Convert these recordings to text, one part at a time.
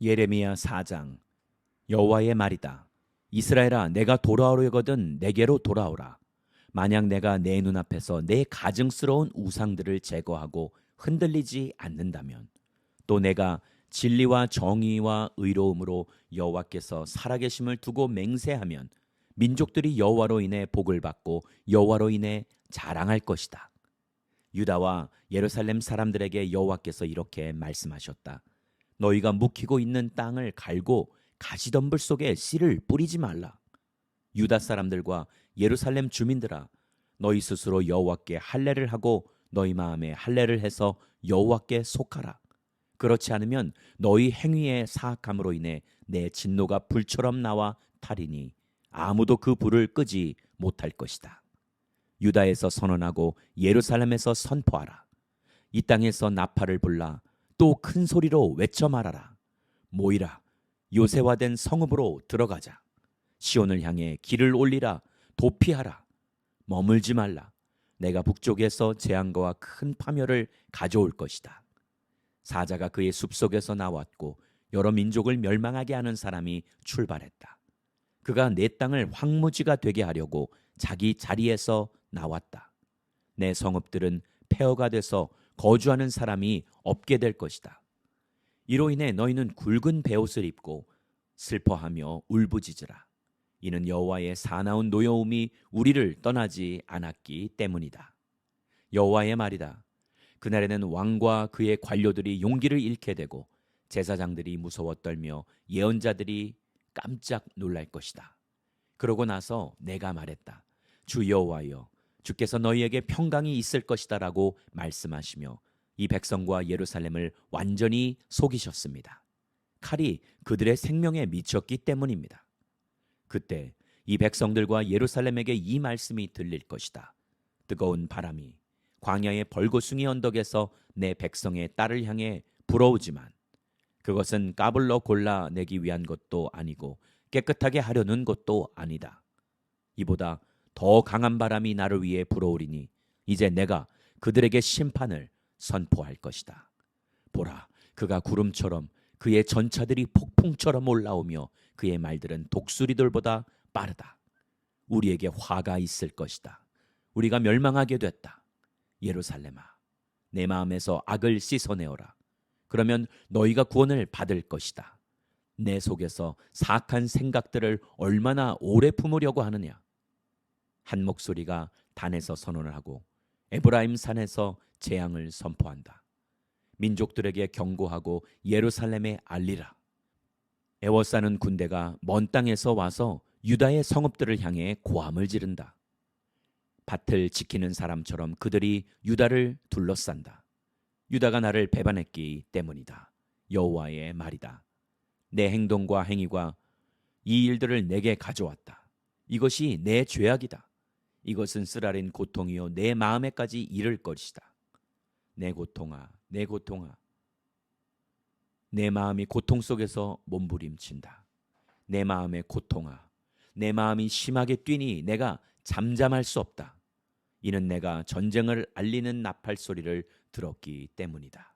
예레미야 4장 여호와의 말이다. 이스라엘아 내가 돌아오려거든 내게로 돌아오라. 만약 내가 내 눈앞에서 내 가증스러운 우상들을 제거하고 흔들리지 않는다면 또 내가 진리와 정의와 의로움으로 여호와께서 살아계심을 두고 맹세하면 민족들이 여호와로 인해 복을 받고 여호와로 인해 자랑할 것이다. 유다와 예루살렘 사람들에게 여호와께서 이렇게 말씀하셨다. 너희가 묵히고 있는 땅을 갈고 가시덤불 속에 씨를 뿌리지 말라. 유다 사람들과 예루살렘 주민들아 너희 스스로 여호와께 할례를 하고 너희 마음에 할례를 해서 여호와께 속하라. 그렇지 않으면 너희 행위의 사악함으로 인해 내 진노가 불처럼 나와 타리니 아무도 그 불을 끄지 못할 것이다. 유다에서 선언하고 예루살렘에서 선포하라. 이 땅에서 나팔을 불라 또 큰 소리로 외쳐 말하라. 모이라 요새화된 성읍으로 들어가자. 시온을 향해 길을 올리라 도피하라. 머물지 말라. 내가 북쪽에서 재앙과 큰 파멸을 가져올 것이다. 사자가 그의 숲속에서 나왔고 여러 민족을 멸망하게 하는 사람이 출발했다. 그가 내 땅을 황무지가 되게 하려고 자기 자리에서 나왔다. 내 성읍들은 폐허가 돼서 거주하는 사람이 없게 될 것이다. 이로 인해 너희는 굵은 베옷을 입고 슬퍼하며 울부짖으라. 이는 여호와의 사나운 노여움이 우리를 떠나지 않았기 때문이다. 여호와의 말이다. 그날에는 왕과 그의 관료들이 용기를 잃게 되고 제사장들이 무서워 떨며 예언자들이 깜짝 놀랄 것이다. 그러고 나서 내가 말했다. 주 여호와여, 주께서 너희에게 평강이 있을 것이다라고 말씀하시며 이 백성과 예루살렘을 완전히 속이셨습니다. 칼이 그들의 생명에 미쳤기 때문입니다. 그때 이 백성들과 예루살렘에게 이 말씀이 들릴 것이다. 뜨거운 바람이 광야의 벌거숭이 언덕에서 내 백성의 딸을 향해 불어오지만 그것은 까불러 골라내기 위한 것도 아니고 깨끗하게 하려는 것도 아니다. 이보다 더 강한 바람이 나를 위해 불어오리니 이제 내가 그들에게 심판을 선포할 것이다. 보라, 그가 구름처럼 그의 전차들이 폭풍처럼 올라오며 그의 말들은 독수리들보다 빠르다. 우리에게 화가 있을 것이다. 우리가 멸망하게 됐다. 예루살렘아, 내 마음에서 악을 씻어내어라. 그러면 너희가 구원을 받을 것이다. 내 속에서 사악한 생각들을 얼마나 오래 품으려고 하느냐? 한 목소리가 단에서 선언을 하고 에브라임 산에서 재앙을 선포한다. 민족들에게 경고하고 예루살렘에 알리라. 애워싸는 군대가 먼 땅에서 와서 유다의 성읍들을 향해 고함을 지른다. 밭을 지키는 사람처럼 그들이 유다를 둘러싼다. 유다가 나를 배반했기 때문이다. 여호와의 말이다. 내 행동과 행위가 이 일들을 내게 가져왔다. 이것이 내 죄악이다. 이것은 쓰라린 고통이요 내 마음에까지 이를 것이다. 내 고통아, 내 고통아. 내 마음이 고통 속에서 몸부림친다. 내 마음의 고통아. 내 마음이 심하게 뛰니 내가 잠잠할 수 없다. 이는 내가 전쟁을 알리는 나팔 소리를 들었기 때문이다.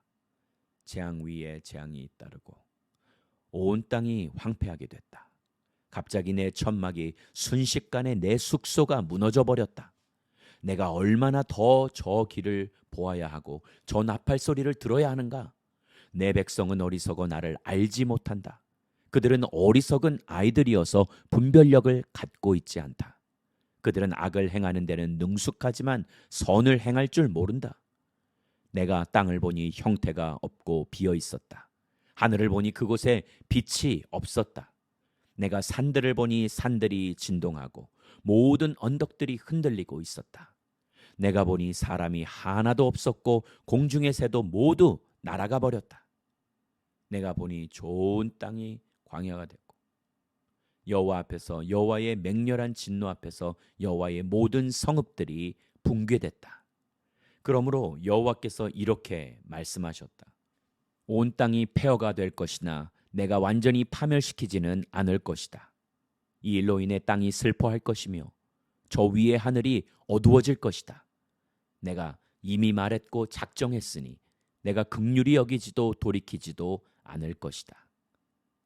재앙 위에 재앙이 따르고 온 땅이 황폐하게 됐다. 갑자기 내 천막이 순식간에 내 숙소가 무너져 버렸다. 내가 얼마나 더 저 길을 보아야 하고 저 나팔 소리를 들어야 하는가? 내 백성은 어리석어 나를 알지 못한다. 그들은 어리석은 아이들이어서 분별력을 갖고 있지 않다. 그들은 악을 행하는 데는 능숙하지만 선을 행할 줄 모른다. 내가 땅을 보니 형태가 없고 비어 있었다. 하늘을 보니 그곳에 빛이 없었다. 내가 산들을 보니 산들이 진동하고 모든 언덕들이 흔들리고 있었다. 내가 보니 사람이 하나도 없었고 공중의 새도 모두 날아가 버렸다. 내가 보니 좋은 땅이 광야가 됐고 여호와 앞에서 여호와의 맹렬한 진노 앞에서 여호와의 모든 성읍들이 붕괴됐다. 그러므로 여호와께서 이렇게 말씀하셨다. 온 땅이 폐허가 될 것이나 내가 완전히 파멸시키지는 않을 것이다. 이 일로 인해 땅이 슬퍼할 것이며 저 위의 하늘이 어두워질 것이다. 내가 이미 말했고 작정했으니 내가 극률이 여기지도 돌이키지도 않을 것이다.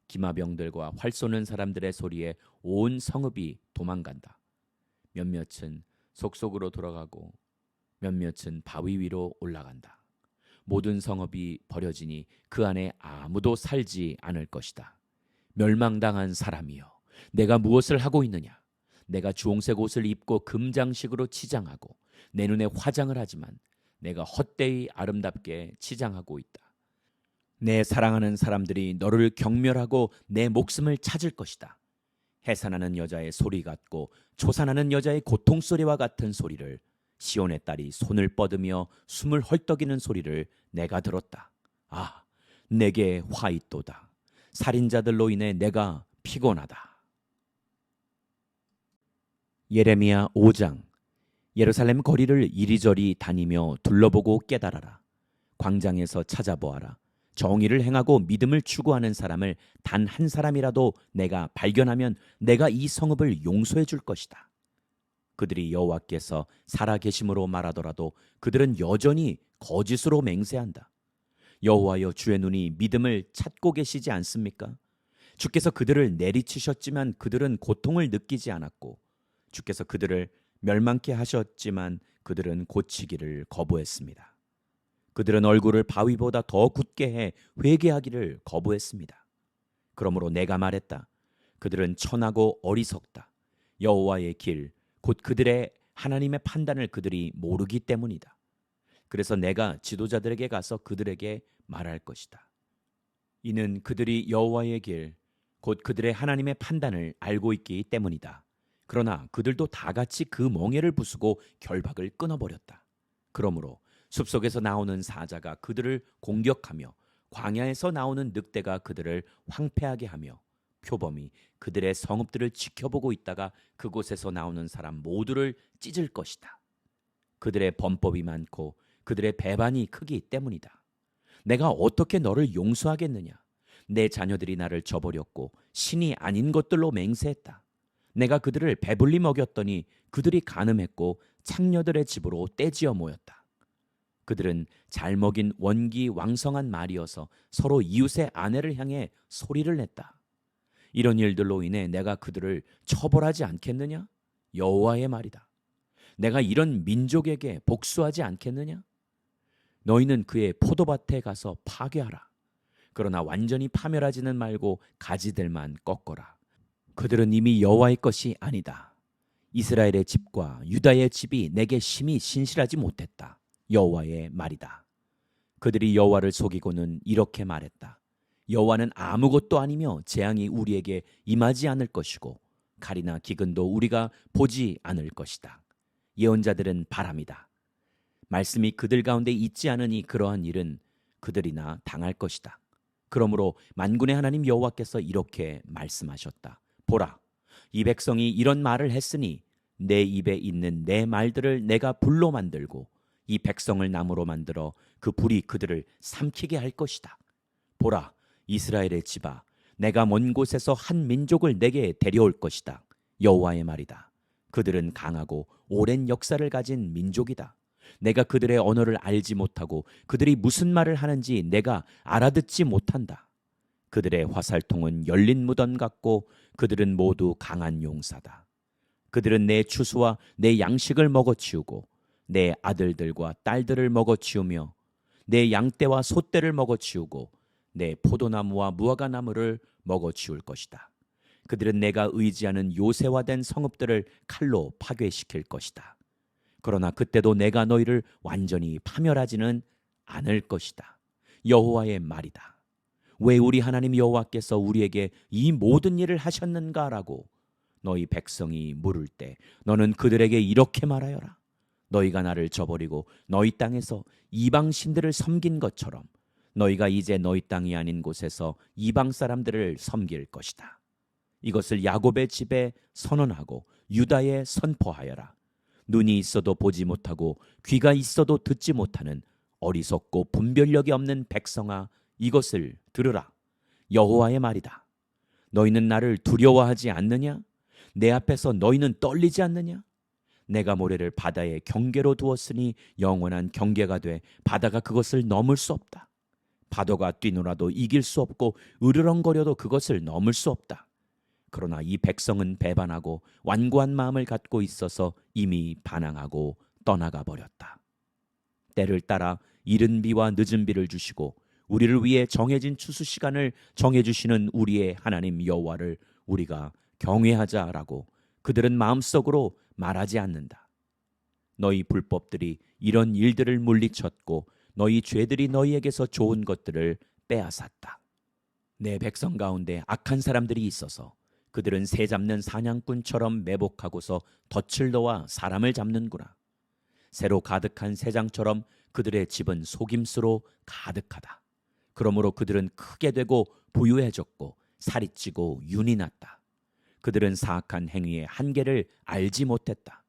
기마병들과 활 쏘는 사람들의 소리에 온 성읍이 도망간다. 몇몇은 속속으로 돌아가고 몇몇은 바위 위로 올라간다. 모든 성읍이 버려지니 그 안에 아무도 살지 않을 것이다. 멸망당한 사람이여, 내가 무엇을 하고 있느냐? 내가 주홍색 옷을 입고 금장식으로 치장하고 내 눈에 화장을 하지만 내가 헛되이 아름답게 치장하고 있다. 내 사랑하는 사람들이 너를 경멸하고 내 목숨을 찾을 것이다. 해산하는 여자의 소리 같고 초산하는 여자의 고통 소리와 같은 소리를 시온의 딸이 손을 뻗으며 숨을 헐떡이는 소리를 내가 들었다. 아, 내게 화 있도다. 살인자들로 인해 내가 피곤하다. 예레미야 5장 예루살렘 거리를 이리저리 다니며 둘러보고 깨달아라. 광장에서 찾아보아라. 정의를 행하고 믿음을 추구하는 사람을 단 한 사람이라도 내가 발견하면 내가 이 성읍을 용서해 줄 것이다. 그들이 여호와께서 살아 계심으로 말하더라도 그들은 여전히 거짓으로 맹세한다. 여호와여 주의 눈이 믿음을 찾고 계시지 않습니까? 주께서 그들을 내리치셨지만 그들은 고통을 느끼지 않았고 주께서 그들을 멸망케 하셨지만 그들은 고치기를 거부했습니다. 그들은 얼굴을 바위보다 더 굳게 해 회개하기를 거부했습니다. 그러므로 내가 말했다. 그들은 천하고 어리석다. 여호와의 길, 곧 그들의 하나님의 판단을 그들이 모르기 때문이다. 그래서 내가 지도자들에게 가서 그들에게 말할 것이다. 이는 그들이 여호와의 길, 곧 그들의 하나님의 판단을 알고 있기 때문이다. 그러나 그들도 다 같이 그 멍에를 부수고 결박을 끊어버렸다. 그러므로 숲속에서 나오는 사자가 그들을 공격하며 광야에서 나오는 늑대가 그들을 황폐하게 하며 표범이 그들의 성읍들을 지켜보고 있다가 그곳에서 나오는 사람 모두를 찢을 것이다. 그들의 범법이 많고 그들의 배반이 크기 때문이다. 내가 어떻게 너를 용서하겠느냐? 내 자녀들이 나를 저버렸고 신이 아닌 것들로 맹세했다. 내가 그들을 배불리 먹였더니 그들이 가늠했고 창녀들의 집으로 떼지어 모였다. 그들은 잘 먹인 원기 왕성한 말이어서 서로 이웃의 아내를 향해 소리를 냈다. 이런 일들로 인해 내가 그들을 처벌하지 않겠느냐? 여호와의 말이다. 내가 이런 민족에게 복수하지 않겠느냐? 너희는 그의 포도밭에 가서 파괴하라. 그러나 완전히 파멸하지는 말고 가지들만 꺾어라. 그들은 이미 여호와의 것이 아니다. 이스라엘의 집과 유다의 집이 내게 심히 신실하지 못했다. 여호와의 말이다. 그들이 여호와를 속이고는 이렇게 말했다. 여호와는 아무것도 아니며 재앙이 우리에게 임하지 않을 것이고 칼이나 기근도 우리가 보지 않을 것이다. 예언자들은 바람이다. 말씀이 그들 가운데 있지 않으니 그러한 일은 그들이나 당할 것이다. 그러므로 만군의 하나님 여호와께서 이렇게 말씀하셨다. 보라, 이 백성이 이런 말을 했으니 내 입에 있는 내 말들을 내가 불로 만들고 이 백성을 나무로 만들어 그 불이 그들을 삼키게 할 것이다. 보라, 이스라엘의 집아, 내가 먼 곳에서 한 민족을 내게 데려올 것이다. 여호와의 말이다. 그들은 강하고 오랜 역사를 가진 민족이다. 내가 그들의 언어를 알지 못하고 그들이 무슨 말을 하는지 내가 알아듣지 못한다. 그들의 화살통은 열린 무덤 같고 그들은 모두 강한 용사다. 그들은 내 추수와 내 양식을 먹어치우고 내 아들들과 딸들을 먹어치우며 내 양떼와 소떼를 먹어치우고 내 포도나무와 무화과나무를 먹어 치울 것이다. 그들은 내가 의지하는 요새화된 성읍들을 칼로 파괴시킬 것이다. 그러나 그때도 내가 너희를 완전히 파멸하지는 않을 것이다. 여호와의 말이다. 왜 우리 하나님 여호와께서 우리에게 이 모든 일을 하셨는가라고 너희 백성이 물을 때 너는 그들에게 이렇게 말하여라. 너희가 나를 저버리고 너희 땅에서 이방 신들을 섬긴 것처럼 너희가 이제 너희 땅이 아닌 곳에서 이방 사람들을 섬길 것이다. 이것을 야곱의 집에 선언하고 유다에 선포하여라. 눈이 있어도 보지 못하고 귀가 있어도 듣지 못하는 어리석고 분별력이 없는 백성아 이것을 들으라. 여호와의 말이다. 너희는 나를 두려워하지 않느냐? 내 앞에서 너희는 떨리지 않느냐? 내가 모래를 바다의 경계로 두었으니 영원한 경계가 돼 바다가 그것을 넘을 수 없다. 파도가 뛰놀아도 이길 수 없고 으르렁거려도 그것을 넘을 수 없다. 그러나 이 백성은 배반하고 완고한 마음을 갖고 있어서 이미 반항하고 떠나가 버렸다. 때를 따라 이른 비와 늦은 비를 주시고 우리를 위해 정해진 추수 시간을 정해 주시는 우리의 하나님 여호와를 우리가 경외하자라고 그들은 마음속으로 말하지 않는다. 너희 불법들이 이런 일들을 물리쳤고 너희 죄들이 너희에게서 좋은 것들을 빼앗았다. 내 백성 가운데 악한 사람들이 있어서 그들은 새 잡는 사냥꾼처럼 매복하고서 덫을 놓아 사람을 잡는구나. 새로 가득한 새장처럼 그들의 집은 속임수로 가득하다. 그러므로 그들은 크게 되고 부유해졌고 살이 찌고 윤이 났다. 그들은 사악한 행위의 한계를 알지 못했다.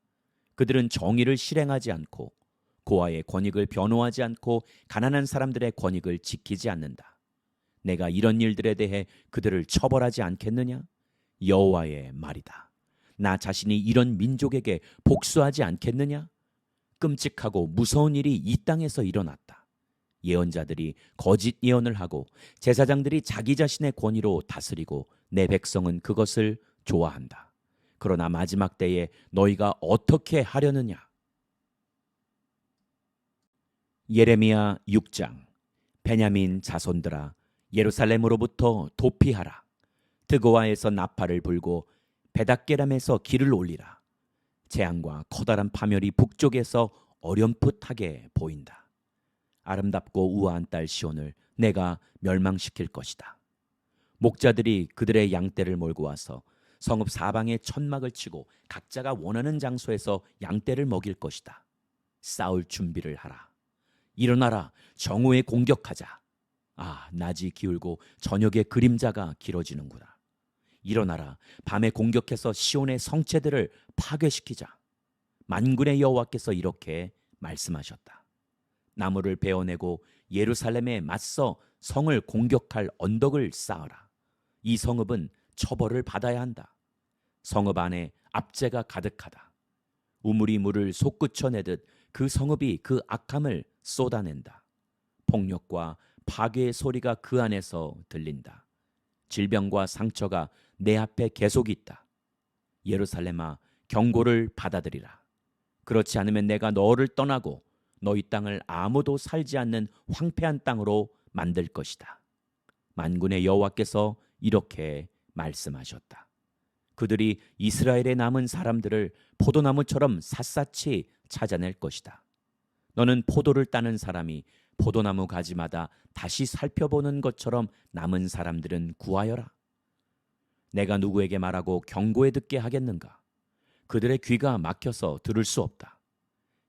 그들은 정의를 실행하지 않고 고아의 권익을 변호하지 않고 가난한 사람들의 권익을 지키지 않는다. 내가 이런 일들에 대해 그들을 처벌하지 않겠느냐? 여호와의 말이다. 나 자신이 이런 민족에게 복수하지 않겠느냐? 끔찍하고 무서운 일이 이 땅에서 일어났다. 예언자들이 거짓 예언을 하고 제사장들이 자기 자신의 권위로 다스리고 내 백성은 그것을 좋아한다. 그러나 마지막 때에 너희가 어떻게 하려느냐? 예레미야 6장. 베냐민 자손들아 예루살렘으로부터 도피하라. 드고아에서 나팔을 불고 베닥게람에서 길을 올리라. 재앙과 커다란 파멸이 북쪽에서 어렴풋하게 보인다. 아름답고 우아한 딸 시온을 내가 멸망시킬 것이다. 목자들이 그들의 양떼를 몰고 와서 성읍 사방에 천막을 치고 각자가 원하는 장소에서 양떼를 먹일 것이다. 싸울 준비를 하라 일어나라 정오에 공격하자. 아, 낮이 기울고 저녁에 그림자가 길어지는구나. 일어나라 밤에 공격해서 시온의 성체들을 파괴시키자. 만군의 여호와께서 이렇게 말씀하셨다. 나무를 베어내고 예루살렘에 맞서 성을 공격할 언덕을 쌓아라. 이 성읍은 처벌을 받아야 한다. 성읍 안에 압제가 가득하다. 우물이 물을 솟구쳐내듯 그 성읍이 그 악함을 쏟아낸다. 폭력과 파괴의 소리가 그 안에서 들린다. 질병과 상처가 내 앞에 계속 있다. 예루살렘아, 경고를 받아들이라. 그렇지 않으면 내가 너를 떠나고 너희 땅을 아무도 살지 않는 황폐한 땅으로 만들 것이다. 만군의 여호와께서 이렇게 말씀하셨다. 그들이 이스라엘에 남은 사람들을 포도나무처럼 샅샅이 찾아낼 것이다. 너는 포도를 따는 사람이 포도나무 가지마다 다시 살펴보는 것처럼 남은 사람들은 구하여라. 내가 누구에게 말하고 경고에 듣게 하겠는가? 그들의 귀가 막혀서 들을 수 없다.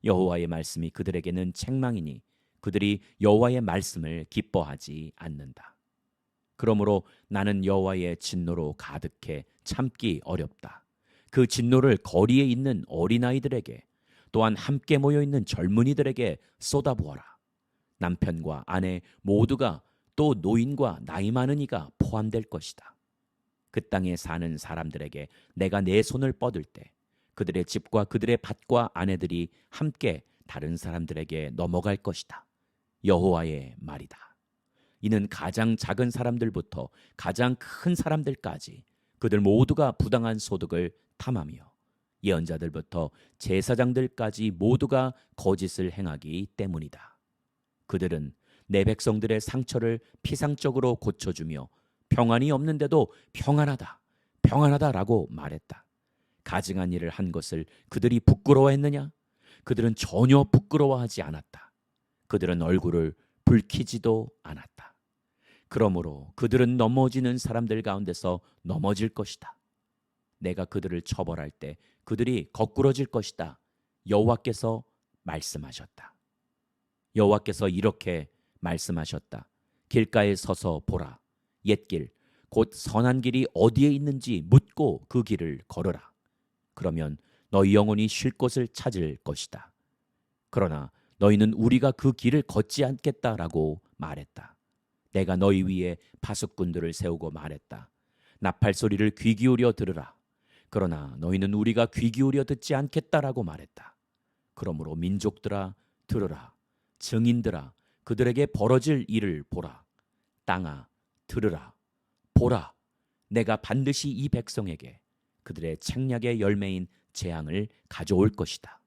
여호와의 말씀이 그들에게는 책망이니 그들이 여호와의 말씀을 기뻐하지 않는다. 그러므로 나는 여호와의 진노로 가득해 참기 어렵다. 그 진노를 거리에 있는 어린아이들에게 또한 함께 모여 있는 젊은이들에게 쏟아부어라. 남편과 아내 모두가 또 노인과 나이 많은 이가 포함될 것이다. 그 땅에 사는 사람들에게 내가 내 손을 뻗을 때 그들의 집과 그들의 밭과 아내들이 함께 다른 사람들에게 넘어갈 것이다. 여호와의 말이다. 이는 가장 작은 사람들부터 가장 큰 사람들까지 그들 모두가 부당한 소득을 탐하며 예언자들부터 제사장들까지 모두가 거짓을 행하기 때문이다. 그들은 내 백성들의 상처를 피상적으로 고쳐주며 평안이 없는데도 평안하다, 평안하다라고 말했다. 가증한 일을 한 것을 그들이 부끄러워했느냐? 그들은 전혀 부끄러워하지 않았다. 그들은 얼굴을 붉히지도 않았다. 그러므로 그들은 넘어지는 사람들 가운데서 넘어질 것이다. 내가 그들을 처벌할 때 그들이 거꾸러질 것이다. 여호와께서 말씀하셨다. 여호와께서 이렇게 말씀하셨다. 길가에 서서 보라. 옛길 곧 선한 길이 어디에 있는지 묻고 그 길을 걸으라. 그러면 너희 영혼이 쉴 곳을 찾을 것이다. 그러나 너희는 우리가 그 길을 걷지 않겠다라고 말했다. 내가 너희 위에 파수꾼들을 세우고 말했다. 나팔 소리를 귀 기울여 들으라. 그러나 너희는 우리가 귀 기울여 듣지 않겠다라고 말했다. 그러므로 민족들아 들으라 증인들아 그들에게 벌어질 일을 보라. 땅아, 들으라. 보라. 내가 반드시 이 백성에게 그들의 책략의 열매인 재앙을 가져올 것이다.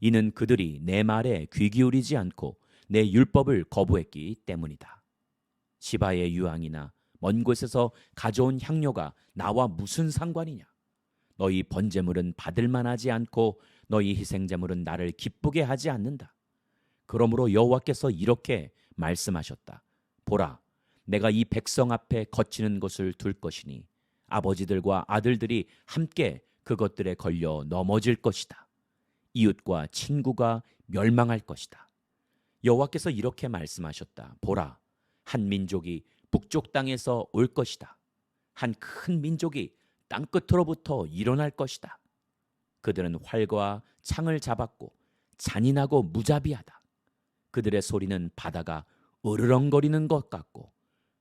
이는 그들이 내 말에 귀 기울이지 않고 내 율법을 거부했기 때문이다. 시바의 유황이나 먼 곳에서 가져온 향료가 나와 무슨 상관이냐? 너희 번제물은 받을 만하지 않고 너희 희생제물은 나를 기쁘게 하지 않는다. 그러므로 여호와께서 이렇게 말씀하셨다. 보라, 내가 이 백성 앞에 거치는 것을 둘 것이니 아버지들과 아들들이 함께 그것들에 걸려 넘어질 것이다. 이웃과 친구가 멸망할 것이다. 여호와께서 이렇게 말씀하셨다. 보라, 한 민족이 북쪽 땅에서 올 것이다. 한 큰 민족이 땅 끝으로부터 일어날 것이다. 그들은 활과 창을 잡았고 잔인하고 무자비하다. 그들의 소리는 바다가 으르렁거리는 것 같고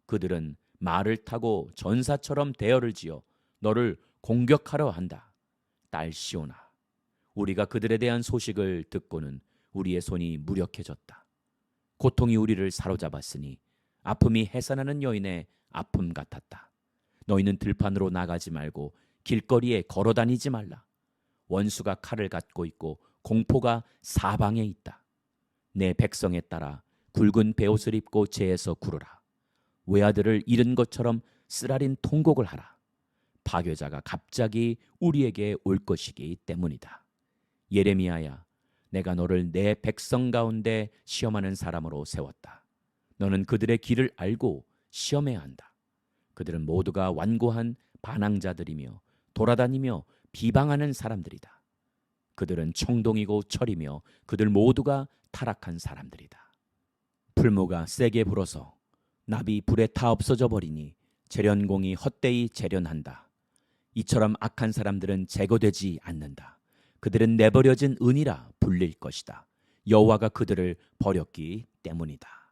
그들은 말을 타고 전사처럼 대열을 지어 너를 공격하려 한다. 딸 시오나, 우리가 그들에 대한 소식을 듣고는 우리의 손이 무력해졌다. 고통이 우리를 사로잡았으니 아픔이 해산하는 여인의 아픔 같았다. 너희는 들판으로 나가지 말고 길거리에 걸어 다니지 말라. 원수가 칼을 갖고 있고 공포가 사방에 있다. 내 백성에 따라 굵은 베옷을 입고 재에서 구르라. 외아들을 잃은 것처럼 쓰라린 통곡을 하라. 파괴자가 갑자기 우리에게 올 것이기 때문이다. 예레미야야, 내가 너를 내 백성 가운데 시험하는 사람으로 세웠다. 너는 그들의 길을 알고 시험해야 한다. 그들은 모두가 완고한 반항자들이며 돌아다니며 비방하는 사람들이다. 그들은 청동이고 철이며 그들 모두가 타락한 사람들이다. 풀무가 세게 불어서 나비 불에 타 없어져 버리니 재련공이 헛되이 재련한다. 이처럼 악한 사람들은 제거되지 않는다. 그들은 내버려진 은이라 불릴 것이다. 여호와가 그들을 버렸기 때문이다.